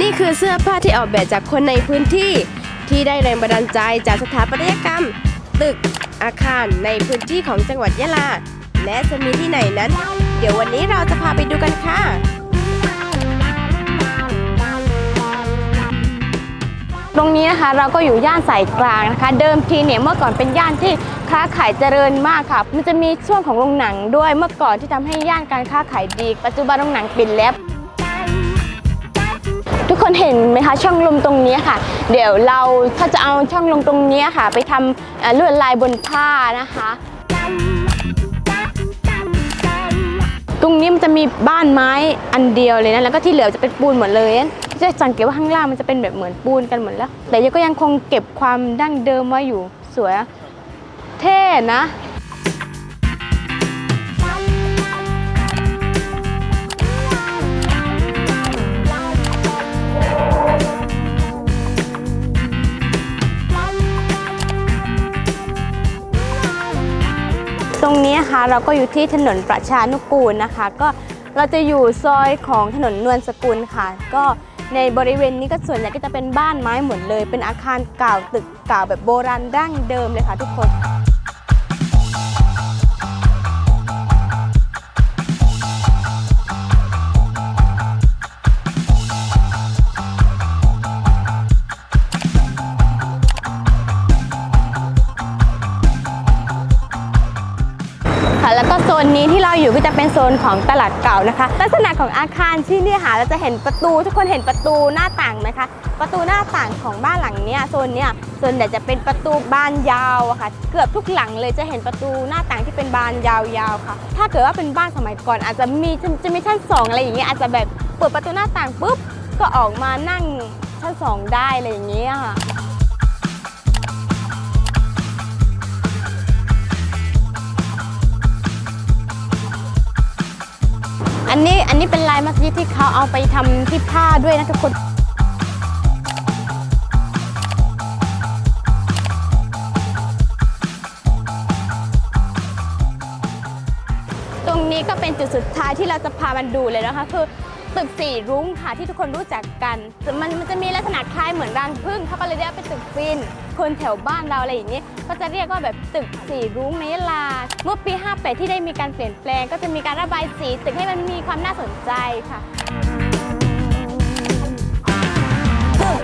นี่คือเสื้อผ้าที่ออกแบบจากคนในพื้นที่ ที่ได้แรงบันดาลใจจากสถาปัตยกรรม ตึก อาคารในพื้นที่ของจังหวัดยะลา และจะมีที่ไหนนั้น เดี๋ยววันนี้เราจะพาไปดูกันค่ะตรงนี้นะคะเราก็อยู่ย่านสายกลางนะคะ เดิมทีเนี่ยเมื่อก่อนเป็นย่านที่ค้าขายเจริญมากค่ะ มันจะมีช่วงของโรงหนังด้วยเมื่อก่อนที่ทำให้ย่านการค้าขายดี ปัจจุบันโรงหนังปิดแล้ว คนเห็นไหมคะช่องลมตรงนี้ค่ะ เดี๋ยวเราถ้าจะเอาช่องลมตรงนี้ค่ะ ไปทำลวดลายบนผ้านะคะตรงนี้มันจะมีบ้านไม้อันเดียวเลยนะแล้วก็ที่เหลือจะเป็นปูนหมดเลยจะสังเกตว่าข้างล่างมันจะเป็นแบบเหมือนปูนกันหมดแล้ว แต่ยังก็ยังคงเก็บความดั้งเดิมไว้อยู่สวยเท่นะ รงนี้นะคะเราก็อยู่ที่ถนนประชานุกูลนะคะ ก็เราจะอยู่ซอยของถนนนวลสกุลค่ะ ก็ในบริเวณนี้ก็ส่วนใหญ่ก็จะเป็นบ้านไม้หมดเลย เป็นอาคารเก่าตึกเก่าแบบโบราณดั้งเดิมเลยค่ะทุกคน แล้วก็โซนนี้ที่เราอยู่ก็จะเป็นโซนของตลาดเก่านะคะ ลักษณะของอาคารที่นี่ค่ะเราจะเห็นประตูทุกคนเห็นประตูหน้าต่างไหมคะ ประตูหน้าต่างของบ้านหลังเนี้ยโซนเนี้ยส่วนใหญ่จะเป็นประตูบานยาวอะค่ะ เกือบทุกหลังเลยจะเห็นประตูหน้าต่างที่เป็นบานยาวๆค่ะ ถ้าเกิดว่าเป็นบ้านสมัยก่อน อาจจะมีจะจะมีชั้นสองอะไรอย่างเงี้ยอาจจะแบบเปิดประตูหน้าต่างปุ๊บก็ออกมานั่งชั้นสองได้อะไรอย่างเงี้ยค่ะ อันนี้อันนี้เป็นลายมัสยิดที่เขาเอาไปทำที่ผ้าด้วยนะทุกคนตรงนี้ก็เป็นจุดสุดท้ายที่เราจะพามันดูเลยนะคะคือ ตึกสี่รุ้งค่ะที่ทุกคนรู้จักกัน มันมันจะมีลักษณะคล้ายเหมือนรังผึ้งเขาก็เลยเรียกเป็นตึกฟิน คนแถวบ้านเราอะไรอย่างนี้ ก็จะเรียกว่าแบบตึกสี่รุ้งในลา เมื่อปี 58 ที่ได้มีการเปลี่ยนแปลง ก็จะมีการระบายสีตึกให้มันมีความน่าสนใจค่ะ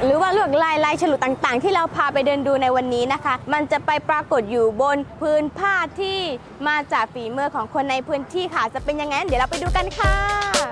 หรือว่าลวดลายลายฉลุต่างๆ ที่เราพาไปเดินดูในวันนี้นะคะ มันจะไปปรากฏอยู่บนพื้นผ้าที่มาจากฝีมือของคนในพื้นที่ค่ะ จะเป็นยังไงเดี๋ยวเราไปดูกันค่ะ